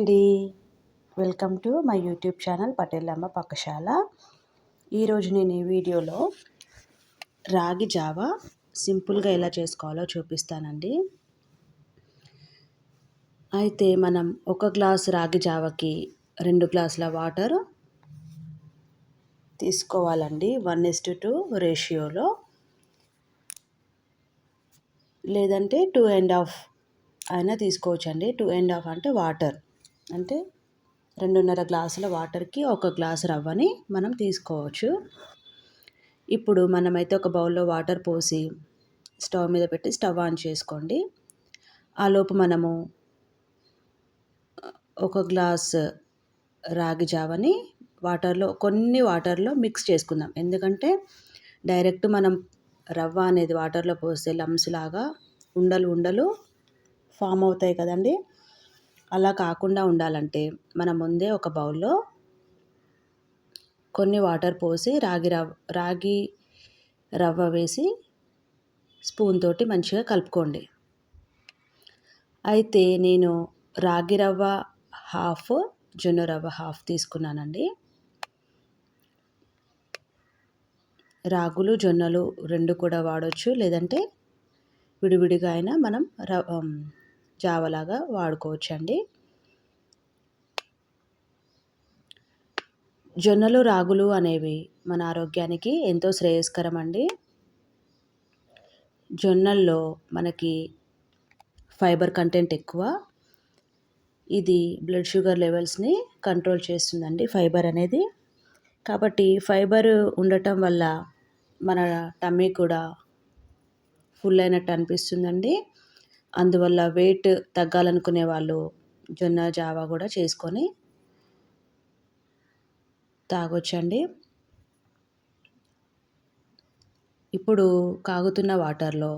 అండి. Welcome to my YouTube channel Patelamma Pakkashala ఈరోజు నేను ఈ వీడియోలో రాగి జావా సింపుల్గా ఎలా చేసుకోవాలో చూపిస్తానండి. అయితే మనం ఒక గ్లాస్ రాగి జావకి రెండు గ్లాసుల వాటర్ తీసుకోవాలండి. వన్ ఇస్ టూ రేషియోలో. లేదంటే టూ అండ్ హాఫ్ అయినా తీసుకోవచ్చండి. టూ అండ్ హాఫ్ అంటే వాటర్. అంటే రెండున్నర గ్లాసుల వాటర్కి ఒక గ్లాసు రవ్వని మనం తీసుకోవచ్చు. ఇప్పుడు మనమైతే ఒక బౌల్లో వాటర్ పోసి స్టవ్ మీద పెట్టి స్టవ్ ఆన్ చేసుకోండి. ఆలోపు మనము ఒక గ్లాస్ రాగి జావని వాటర్లో కొన్ని వాటర్లో మిక్స్ చేసుకుందాం. ఎందుకంటే డైరెక్ట్ మనం రవ్వ అనేది వాటర్లో పోస్తే లమ్స్ లాగా ఉండలు ఉండలు ఫామ్ అవుతాయి కదండి. అలా కాకుండా ఉండాలంటే మనం ముందే ఒక బౌల్లో కొన్ని వాటర్ పోసి రాగి రవ్వ రాగి రవ్వ వేసి స్పూన్ తోటి మంచిగా కలుపుకోండి. అయితే నేను రాగి రవ్వ హాఫ్ జొన్న రవ్వ హాఫ్ తీసుకున్నానండి. రాగులు జొన్నలు రెండు కూడా వాడచ్చు. లేదంటే విడివిడిగా అయినా మనం జావలాగా వాడుకోవచ్చండి. జొన్నలు రాగులు అనేవి మన ఆరోగ్యానికి ఎంతో శ్రేయస్కరం అండి జొన్నల్లో మనకి ఫైబర్ కంటెంట్ ఎక్కువ. ఇది బ్లడ్ షుగర్ లెవెల్స్ని కంట్రోల్ చేస్తుందండి ఫైబర్ అనేది. కాబట్టి ఫైబర్ ఉండటం వల్ల మన టమ్మీ కూడా ఫుల్ అయినట్టు అనిపిస్తుందండి. అందువల్ల వెయిట్ తగ్గాలనుకునే వాళ్ళు జొన్న జావా కూడా చేసుకొని తాగొచ్చండి. ఇప్పుడు కాగుతున్న వాటర్లో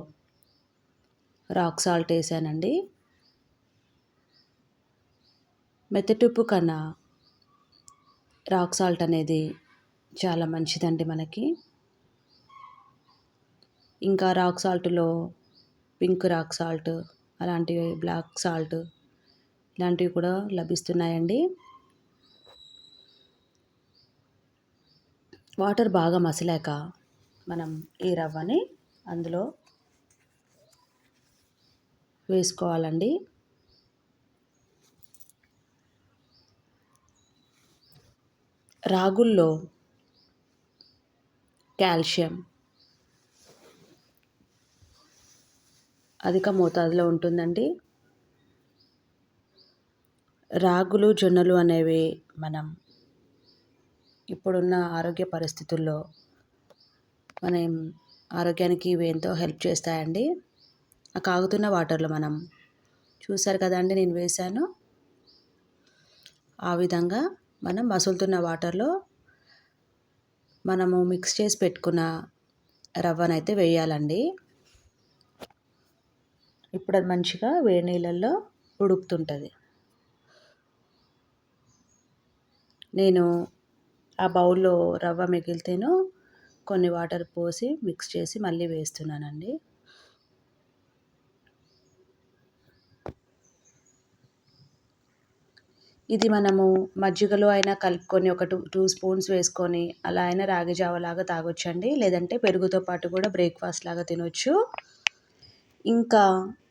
రాక్ సాల్ట్ వేసానండి. మెత్తటుప్పు కన్నా రాక్ సాల్ట్ అనేది చాలా మంచిదండి మనకి. ఇంకా రాక్ సాల్ట్లో పింక్ రాక్ సాల్ట్ అలాంటివి బ్లాక్ సాల్ట్ ఇలాంటివి కూడా లభిస్తున్నాయండి. వాటర్ బాగా మసిలాక మనం ఈ రవ్వని అందులో వేసుకోవాలండి. రాగుల్లో కాల్షియం అధిక మోతాదులో ఉంటుందండి. రాగులు జొన్నలు అనేవి మనం ఇప్పుడున్న ఆరోగ్య పరిస్థితుల్లో మనం ఆరోగ్యానికి ఇవి ఎంతో హెల్ప్ చేస్తాయండి. ఆ కాగుతున్న వాటర్లో మనం చూసారు కదండి నేను వేశాను. ఆ విధంగా మనం మసులుతున్న వాటర్లో మనము మిక్స్ చేసి పెట్టుకున్న రవ్వనైతే వేయాలండి. ఇప్పుడు అది మంచిగా వేడి నీళ్ళల్లో ఉడుకుతుంటుంది. నేను ఆ బౌల్లో రవ్వ మిగిలితేను కొన్ని వాటర్ పోసి మిక్స్ చేసి మళ్ళీ వేస్తున్నానండి. ఇది మనము మజ్జిగలో అయినా కలుపుకొని ఒక టూ టూ స్పూన్స్ వేసుకొని అలా అయినా రాగి జావలాగా తాగొచ్చండి. లేదంటే పెరుగుతో పాటు కూడా బ్రేక్ఫాస్ట్ లాగా తినొచ్చు. ఇంకా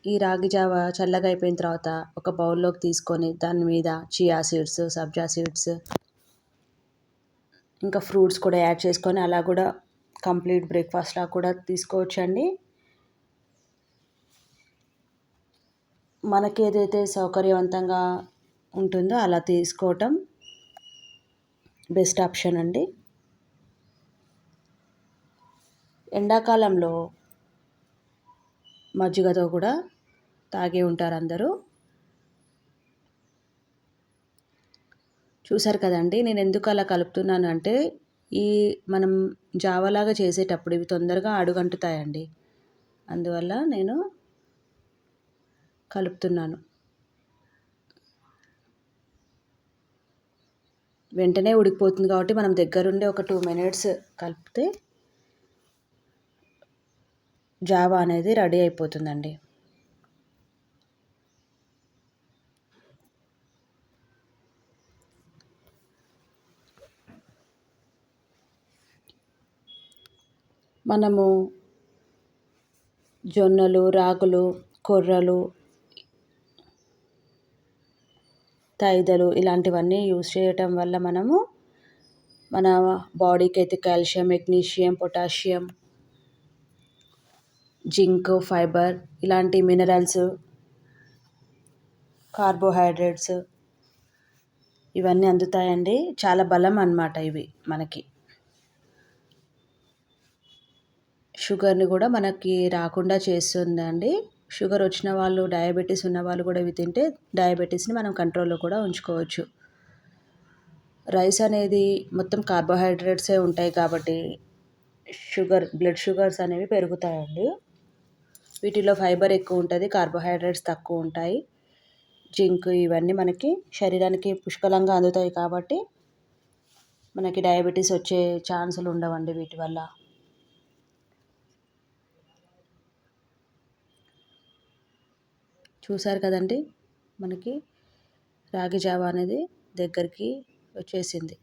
ఈ రాగి జావ చల్లగా అయిపోయిన తర్వాత ఒక బౌల్లోకి తీసుకొని దాని మీద చియా సీడ్స్ సబ్జా సీడ్స్ ఇంకా ఫ్రూట్స్ కూడా యాడ్ చేసుకొని అలా కూడా కంప్లీట్ బ్రేక్ఫాస్ట్లా కూడా తీసుకోవచ్చండి. మనకి ఏదైతే సౌకర్యవంతంగా ఉంటుందో అలా తీసుకోవటం బెస్ట్ ఆప్షన్ అండి. ఎండాకాలంలో మజ్జిగతో కూడా తాగే ఉంటారు అందరూ చూసారు కదండి నేను ఎందుకు అలా కలుపుతున్నాను అంటే ఈ మనం జావలాగా చేసేటప్పుడు ఇవి తొందరగా అడుగంటుతాయండి. అందువల్ల నేను కలుపుతున్నాను. వెంటనే ఉడికిపోతుంది కాబట్టి మనం దగ్గరుండి ఒక టూ మినిట్స్ కలిపితే జావా అనేది రెడీ అయిపోతుందండి. మనము జొన్నలు రాగులు కొర్రలు తైదలు ఇలాంటివన్నీ యూజ్ చేయటం వల్ల మనము మన బాడీకి అయితే calcium magnesium potassium zinc fibre ఇలాంటి మినరల్స్ కార్బోహైడ్రేట్స్ ఇవన్నీ అందుతాయండి. చాలా బలం అన్నమాట ఇవి మనకి. షుగర్ని కూడా మనకి రాకుండా చేస్తుందండి. షుగర్ వచ్చిన వాళ్ళు డయాబెటీస్ ఉన్న వాళ్ళు కూడా ఇవి తింటే డయాబెటీస్ని మనం కంట్రోల్లో కూడా ఉంచుకోవచ్చు. రైస్ అనేది మొత్తం కార్బోహైడ్రేట్సే ఉంటాయి కాబట్టి షుగర్ బ్లడ్ షుగర్స్ అనేవి పెరుగుతాయండి. వీటిలో ఫైబర్ ఎక్కువ ఉంటుంది కార్బోహైడ్రేట్స్ తక్కువ ఉంటాయి. జింక్ ఇవన్నీ మనకి శరీరానికి పుష్కలంగా అందుతాయి కాబట్టి మనకి డయాబెటీస్ వచ్చే ఛాన్సులు ఉండవండి వీటి వల్ల. చూసారు కదండి? మనకి రాగి జావ అనేది దగ్గరికి వచ్చేసింది.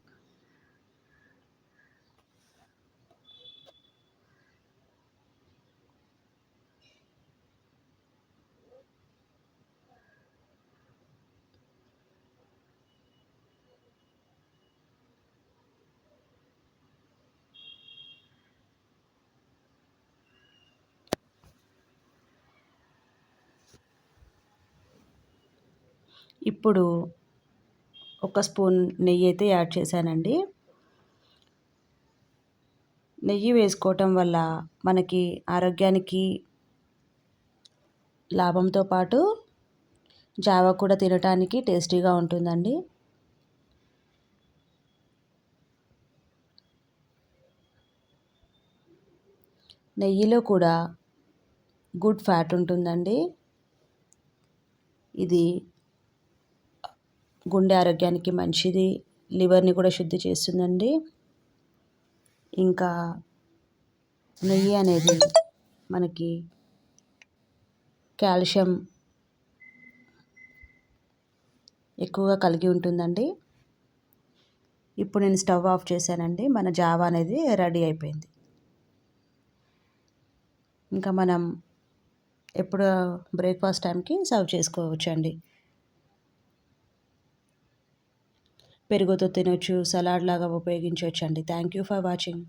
ఇప్పుడు ఒక స్పూన్ నెయ్యి అయితే యాడ్ చేశానండి. నెయ్యి వేసుకోవటం వల్ల మనకి ఆరోగ్యానికి లాభంతో పాటు జావా కూడా తినటానికి టేస్టీగా ఉంటుందండి. నెయ్యిలో కూడా గుడ్ ఫ్యాట్ ఉంటుందండి. ఇది గుండె ఆరోగ్యానికి మంచిది లివర్ని కూడా శుద్ధి చేస్తుందండి. ఇంకా నెయ్యి అనేది మనకి కాల్షియం ఎక్కువగా కలిగి ఉంటుందండి. ఇప్పుడు నేను స్టవ్ ఆఫ్ చేశానండి. మన జావా అనేది రెడీ అయిపోయింది. ఇంకా మనం ఎప్పుడు బ్రేక్ఫాస్ట్ టైంకి సర్వ్ చేసుకోవచ్చండి. పెరుగుతో తినొచ్చు సలాడ్ లాగా ఉపయోగించవచ్చు అండి థ్యాంక్ యూ ఫర్ వాచింగ్